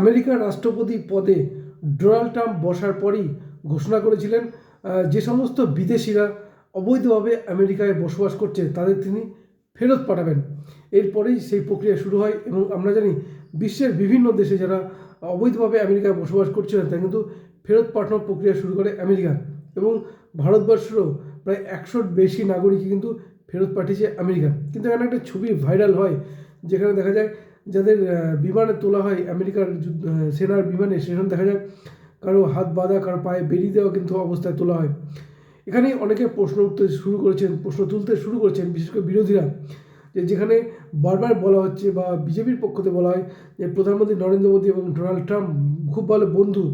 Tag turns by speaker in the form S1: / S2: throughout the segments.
S1: আমেরিকার রাষ্ট্রপতি পদে ডোনাল্ড ট্রাম্প বসার পরই ঘোষণা করেছিলেন যে সমস্ত বিদেশিরা অবৈধভাবে আমেরিকায় বসবাস করছে তাদের তিনি ফেরত পাঠাবেন। এরপরেই সেই প্রক্রিয়া শুরু হয় এবং আমরা জানি বিশ্বের বিভিন্ন দেশে যারা অবৈধভাবে আমেরিকায় বসবাস করছিলেন তা কিন্তু ফেরত পাঠানোর প্রক্রিয়া শুরু করে আমেরিকা। এবং ভারতবর্ষেরও প্রায় একশোর বেশি নাগরিকই কিন্তু ফেরত পাঠিয়েছে আমেরিকা। কিন্তু এখানে একটা ছবি ভাইরাল হয়, যেখানে দেখা যায় যাদের বিমানে তোলা হয়, আমেরিকার সেনার বিমানে সেখানে দেখা যায়, কারও হাত বাঁধা, কারও পায়ে বেরিয়ে দেওয়া কিন্তু অবস্থায় তোলা হয়। এখানে অনেকে প্রশ্ন উঠতে শুরু করেছেন, প্রশ্ন তুলতে শুরু করেছেন বিশেষ করে বিরোধীরা, যে যেখানে বারবার বলা হচ্ছে বা বিজেপির পক্ষ থেকে বলা হয় যে প্রধানমন্ত্রী নরেন্দ্র মোদী এবং ডোনাল্ড ট্রাম্প খুব ভালো বন্ধু,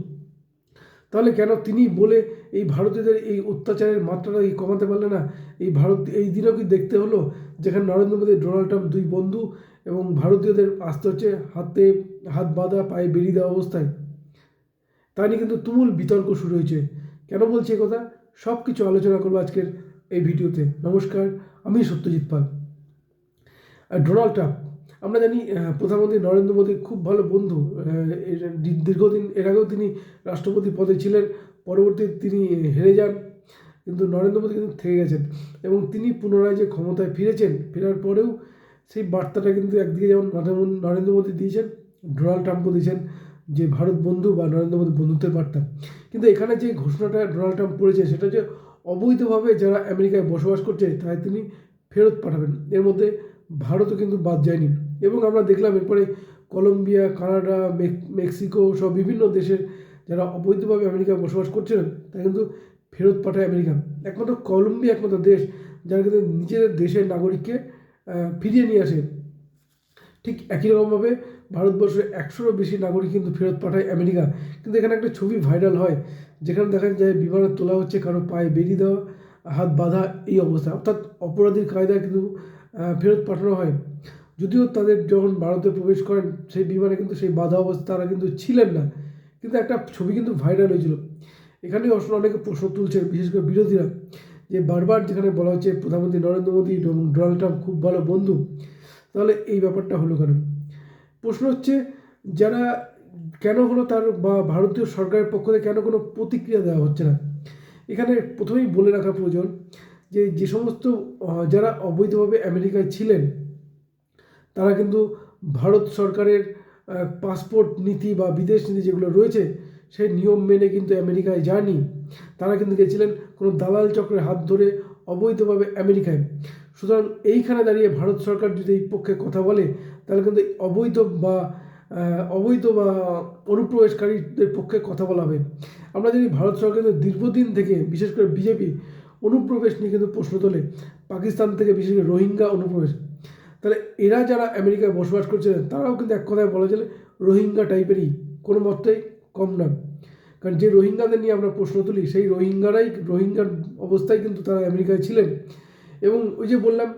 S1: তাহলে কেন তিনি বলে এই ভারতীয়দের এই অত্যাচারের মাত্রাটা কমাতে পারলে না? এই ভারত, এই দিনও কি দেখতে হলো? যেখানে নরেন্দ্র মোদী, ডোনাল্ড ট্রাম্প দুই বন্ধু এবং ভারতীয়দের আসতে হচ্ছে হাতে হাত বাঁধা, পায়ে বেরিয়ে দেওয়া অবস্থায়। তা নিয়ে কিন্তু তুমুল বিতর্ক শুরু হয়েছে। কেন বলছি কথা? সব কিছু আলোচনা করব আজকের এই ভিডিওতে। নমস্কার, আমি সত্যজিৎ পাল। ডোনাল্ড ট্রাম্প, আমরা জানি প্রধানমন্ত্রী নরেন্দ্র মোদীর খুব ভালো বন্ধু। দীর্ঘদিন, এর আগেও তিনি রাষ্ট্রপতি পদে ছিলেন পরবর্তী তিনি হেরে যান। কিন্তু নরেন্দ্র মোদী কিন্তু থেকে গেছেন। এবং তিনি পুনরায় যে ক্ষমতায় ফিরেছেন, ফেরার পরেও সেই বার্তাটা কিন্তু একদিকে যেমন নরেন্দ্র- মোদী দিয়েছেন, ডোনাল্ড ট্রাম্পও দিয়েছেন যে ভারত বন্ধু বা নরেন্দ্র মোদী বন্ধুত্বের বার্তা। কিন্তু এখানে যে ঘোষণাটা ডোনাল্ড ট্রাম্প করেছে, সেটা যে অবৈধভাবে যারা আমেরিকায় বসবাস করছে, তাই তিনি ফেরত পাঠাবেন। এর মধ্যে ভারতও কিন্তু বাদ যায়নি। এবং আমরা দেখলাম এরপরে কলম্বিয়া, কানাডা মেক্সিকো সব বিভিন্ন দেশের যারা অবৈধভাবে আমেরিকায় বসবাস করছিলেন তা কিন্তু ফেরত পাঠায় আমেরিকা। একমাত্র কলম্বিয়া, একমাত্র দেশ যারা কিন্তু নিজেদের দেশের নাগরিককে ফিরিয়ে নিয়ে আসে। ঠিক একই রকমভাবে ভারতবর্ষের একশোরও বেশি নাগরিক কিন্তু ফেরত পাঠায় আমেরিকা। কিন্তু এখানে একটা ছবি ভাইরাল হয়, যেখানে দেখা যায় বিমানে তোলা হচ্ছে, কারও পায়ে বেরিয়ে দেওয়া, হাত বাঁধা এই অবস্থা। অর্থাৎ অপরাধীর কায়দায় কিন্তু ফেরত পাঠানো হয়। যদিও তাদের যখন ভারতে প্রবেশ করেন, সেই বিমানে কিন্তু সেই বাধা অবস্থা তারা কিন্তু ছিলেন না। কিন্তু একটা ছবি কিন্তু ভাইরাল হয়েছিল। এখানে আসলে অনেকে প্রশ্ন তুলছে, বিশেষ করে বিরোধীরা, যে বারবার যেখানে বলা হচ্ছে প্রধানমন্ত্রী নরেন্দ্র মোদী এবং ডোনাল্ড ট্রাম্প খুব ভালো বন্ধু, তাহলে এই ব্যাপারটা হলো কেন? প্রশ্ন হচ্ছে, যারা কেন হলো তার বা ভারতীয় সরকারের পক্ষ থেকে কেন কোনো প্রতিক্রিয়া দেওয়া হচ্ছে না? এখানে প্রথমেই বলে রাখা প্রয়োজন যে যে সমস্ত যারা অবৈধভাবে আমেরিকায় ছিলেন, তারা কিন্তু ভারত সরকারের পাসপোর্ট নীতি বা বিদেশ নীতি যেগুলো রয়েছে সেই নিয়ম মেনে কিন্তু আমেরিকায় যায়নি। তারা কিন্তু গেছিলেন কোনো দালাল চক্রের হাত ধরে অবৈধভাবে আমেরিকায়। সুতরাং এইখানে দাঁড়িয়ে ভারত সরকার যদি এই পক্ষে কথা বলে, তাহলে কিন্তু অবৈধ বা অবৈধ বা অনুপ্রবেশকারীদের পক্ষে কথা বলা হবে। আমরা জানি ভারত সরকার দীর্ঘদিন থেকে, বিশেষ করে বিজেপি, অনুপ্রবেশ নিয়ে কিন্তু প্রশ্ন তোলে। পাকিস্তান থেকে বিশেষ করে রোহিঙ্গা অনুপ্রবেশ। তাহলে এরা যারা আমেরিকায় বসবাস করছিলেন, তারাও কিন্তু এক কথায় বলা চলে রোহিঙ্গা টাইপেরই কোনো মতেই কম নয়। কারণ যে রোহিঙ্গাদের নিয়ে আমরা প্রশ্ন তুলি, সেই রোহিঙ্গারাই, রোহিঙ্গার অবস্থায় কিন্তু তারা আমেরিকায় ছিলেন। এবং ওই যে বললাম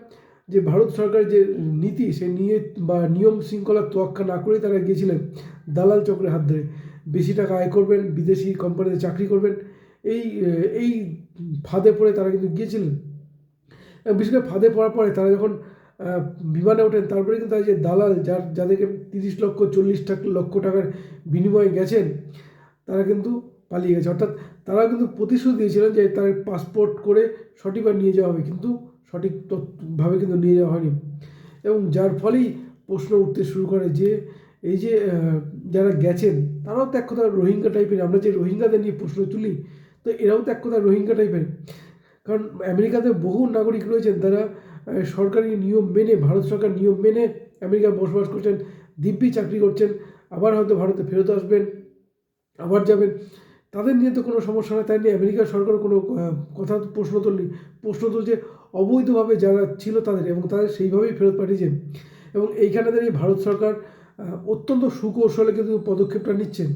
S1: যে ভারত সরকারের যে নীতি, সেই নিয়ে বা নিয়ম শৃঙ্খলা তোয়াক্কা না করেই তারা গিয়েছিলেন দালাল চক্রের হাত ধরে। বেশি টাকা আয় করবেন, বিদেশি কোম্পানিতে চাকরি করবেন, এই এই ফাঁদে পড়ে তারা কিন্তু গিয়েছিলেন। বিশেষ করে ফাঁদে পড়ার পরে তারা যখন বিমানে ওঠেন। তারপরে কিন্তু তারা যে দালাল, যার যাদেরকে তিরিশ লক্ষ, চল্লিশ লক্ষ টাকার বিনিময়ে গেছেন, তারা কিন্তু পালিয়ে গেছে। অর্থাৎ তারা কিন্তু প্রতিশ্রুতি দিয়েছিলেন যে তার পাসপোর্ট করে সঠিকভাবে নিয়ে যাওয়া হবে, কিন্তু সঠিক ভাবে কিন্তু নিয়ে যাওয়া হয়নি। এবং যার ফলেই প্রশ্ন উঠতে শুরু করে যে এই যে যারা গেছেন, তারাও তো এক কথা রোহিঙ্গা টাইপের। আমরা যে রোহিঙ্গাদের নিয়ে প্রশ্ন তুলি, তো এরাও তো এক কথা রোহিঙ্গা টাইপের। কারণ আমেরিকাতে বহু নাগরিক রয়েছেন, তারা সরকারি নিয়ম মেনে, ভারত সরকার নিয়ম মেনে আমেরিকায় বসবাস করছেন, দিব্যি চাকরি করছেন, আবার হয়তো ভারতে ফেরত আসবেন, আবার যাবেন। তাদের নিয়ে তো কোনো সমস্যা নয় তাই নিয়ে আমেরিকার সরকার কোনো কথা প্রশ্ন তুলনি, প্রশ্ন তুলছে, অবৈধভাবে যারা ছিল তাদের, এবং তাদের সেইভাবেই ফেরত পাঠিয়েছেন। এবং এইখানে দাঁড়িয়ে ভারত সরকার অত্যন্ত সুকৌশলে কিন্তু পদক্ষেপটা নিচ্ছেন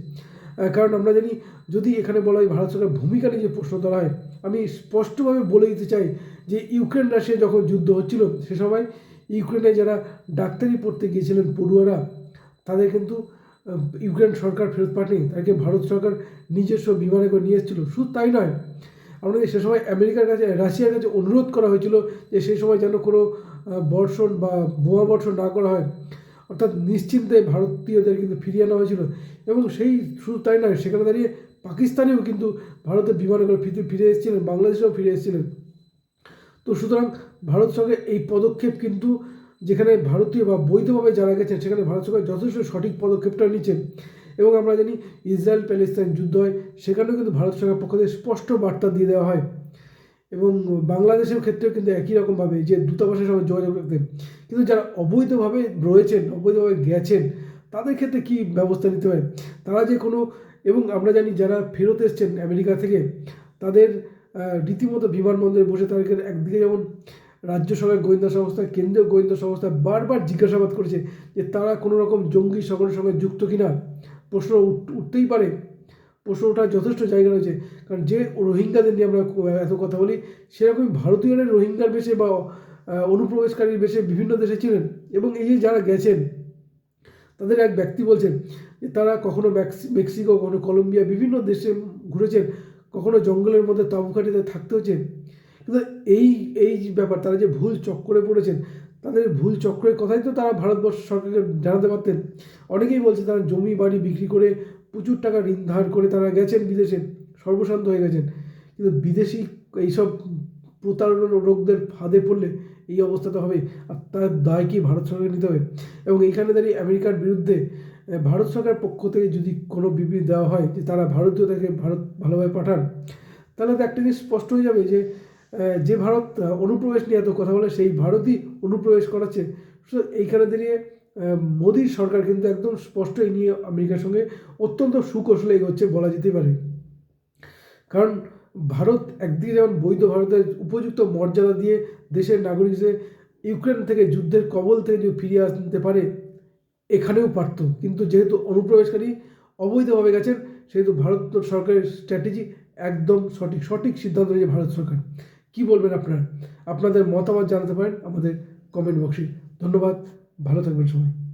S1: কারণ আমরা জানি, যদি এখানে বলা হয় ভারত সরকার ভূমিকা নিয়ে প্রশ্ন তোলা হয়, আমি স্পষ্টভাবে বলে দিতে চাই যে ইউক্রেন রাশিয়া যখন যুদ্ধ হচ্ছিল, সে সময় ইউক্রেনে যারা ডাক্তারি পড়তে গিয়েছিলেন পড়ুয়ারা, তাদের কিন্তু ইউক্রেন সরকার ফেরত পাঠায়নি তাকে ভারত সরকার নিজস্ব বিমানে করে নিয়ে এসেছিল। শুধু তাই নয়, আমাদের সে সময় আমেরিকার কাছে, রাশিয়ার কাছে অনুরোধ করা হয়েছিল যে সেই সময় যেন কোনো বর্ষণ বা বোমা বর্ষণ না করা হয়। অর্থাৎ নিশ্চিন্তে ভারতীয়দের কিন্তু ফিরিয়ে আনা হয়েছিল। এবং সেই শুধু তাই নয়, সেখানে দাঁড়িয়ে পাকিস্তানেও কিন্তু ভারতের বিমানে করে ফিরে ফিরে এসেছিলেন, বাংলাদেশেও ফিরে এসেছিলেন। তো সুতরাং ভারত সরকার এই পদক্ষেপ কিন্তু যেখানে ভারতীয় বা বৈধভাবে যারা গেছেন, সেখানে ভারত সরকার যথেষ্ট সঠিক পদক্ষেপটা নিচ্ছেন এবং আমরা জানি ইসরায়েল প্যালেস্তাইন যুদ্ধ হয়, সেখানেও কিন্তু ভারত সরকারের পক্ষ থেকে স্পষ্ট বার্তা দিয়ে দেওয়া হয়। এবং বাংলাদেশের ক্ষেত্রেও কিন্তু একই রকমভাবে যে দূতাবাসের সঙ্গে যোগাযোগ রাখতেন, কিন্তু যারা অবৈধভাবে রয়েছেন, অবৈধভাবে গেছেন, তাদের ক্ষেত্রে কী ব্যবস্থা নিতে হয়? তারা যে কোনো, এবং আমরা জানি যারা ফেরত এসছেন আমেরিকা থেকে, তাদের রীতিমতো বিমানবন্দরে বসে তাদেরকে একদিকে যেমন রাজ্য সরকার গোয়েন্দা সংস্থা, কেন্দ্রীয় গোয়েন্দা সংস্থা বারবার জিজ্ঞাসাবাদ করেছে যে তারা কোনো রকম জঙ্গি সংগঠনের সঙ্গে যুক্ত কিনা। প্রশ্ন উঠ- উঠতেই পারে। প্রশ্ন ওঠার যথেষ্ট জায়গা রয়েছে। কারণ যে রোহিঙ্গাদের নিয়ে আমরা এত কথা বলি, সেরকমই ভারতীয়রা রোহিঙ্গার বেশে বা অনুপ্রবেশকারীর বেশে বিভিন্ন দেশে ছিলেন এবং এই যে যারা গেছেন, তাদের এক ব্যক্তি বলছেন যে তারা কখনো মেক্সিকো, কখনো কলম্বিয়া, বিভিন্ন দেশে ঘুরেছেন। কখনো জঙ্গলের মধ্যে তাবুকাঠিতে থাকতে হচ্ছে কিন্তু এই এই ব্যাপার, তারা যে ভুল চক্করে পড়েছেন, তাদের ভুল চক্রের কথাই তো তারা ভারতবর্ষ সরকারকে জানাতে পারতেন। অনেকেই বলছে তারা জমি বাড়ি বিক্রি করে প্রচুর টাকা ঋণ ধার করে তারা গেছেন বিদেশে, সর্বশান্ত হয়ে গেছেন। কিন্তু বিদেশি এইসব প্রতারণা রোগদের ফাঁদে পড়লে এই অবস্থাটা হবে, আর তার দায় কি ভারত সরকার নিতে হবে? এবং এখানে দাঁড়িয়ে আমেরিকার বিরুদ্ধে ভারত সরকারের পক্ষ থেকে যদি কোনো বিবৃতি দেওয়া হয় যে তারা ভারতীয়দেরকে ভারত ভালোভাবে পাঠান, তাহলে তো একটা জিনিস স্পষ্ট হয়ে যাবে যে যে ভারত অনুপ্রবেশ নিয়ে এত কথা বলে, সেই ভারতই অনুপ্রবেশ করাচ্ছে। এইখানে দাঁড়িয়ে মোদীর সরকার কিন্তু একদম স্পষ্ট এই নিয়ে আমেরিকার সঙ্গে অত্যন্ত সুকৌশলে এগোচ্ছে বলা যেতে পারে। কারণ ভারত একদিকে যেমন বৈধ ভারতের উপযুক্ত মর্যাদা দিয়ে দেশের নাগরিক হিসেবে ইউক্রেন থেকে যুদ্ধের কবল থেকে যদি ফিরিয়ে আনতে পারে এখানেও পারত। কিন্তু যেহেতু অনুপ্রবেশকারী অবৈধভাবে গেছেন, সেহেতু ভারত সরকারের স্ট্র্যাটেজি একদম সঠিক সঠিক সিদ্ধান্ত নিয়েছে ভারত সরকার। কি বলবেন আপনারা? আপনাদের মতামত জানাতে পারেন আমাদের কমেন্ট বক্সে ধন্যবাদ, ভালো থাকবেন সবাই।